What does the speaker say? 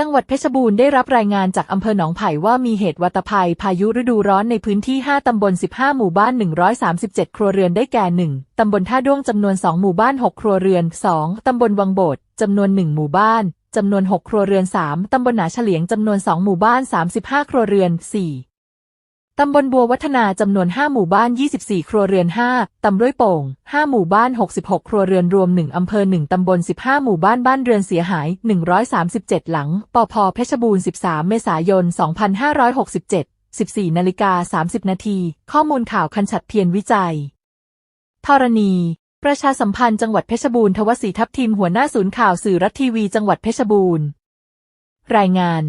จังหวัดเพชรบูรณ์ได้รับรายงานจากอำเภอหนองไผ่ว่ามีเหตุวัตภัยพายุฤดูร้อนในพื้นที่ 5 ตำบล 15 หมู่บ้าน 137 ครัวเรือนได้แก่ 1 ตำบลท่าด้วงจำนวน 2 หมู่บ้าน 6 ครัวเรือน 2 ตำบลวังโบดจำนวน 1 หมู่บ้านจำนวน 6 ครัวเรือน 3 ตำบลหนาเฉลียงจำนวน 2 หมู่บ้าน 35 ครัวเรือน 4 ตำบลบัววัฒนาจำนวน 5 หมู่บ้าน 24 ครัวเรือน 5 ตำด้วยโป่ง 5 หมู่บ้าน 66 ครัวเรือนรวม 1 อำเภอ 1 ตำบล 15 หมู่บ้านบ้านเรือนเสียหาย 137 หลัง ปพเพชรบูรณ์ 13 เมษายน 2567 14นาฬิกา30 นาที ข้อมูลข่าวคันฉัดเพียรวิจัยธรณี ประชาสัมพันธ์จังหวัดเพชรบูรณ์ทวศรีทัพทีมหัวหน้าศูนย์ข่าวสื่อรัฐทีวีจังหวัดเพชรบูรณ์ รายงาน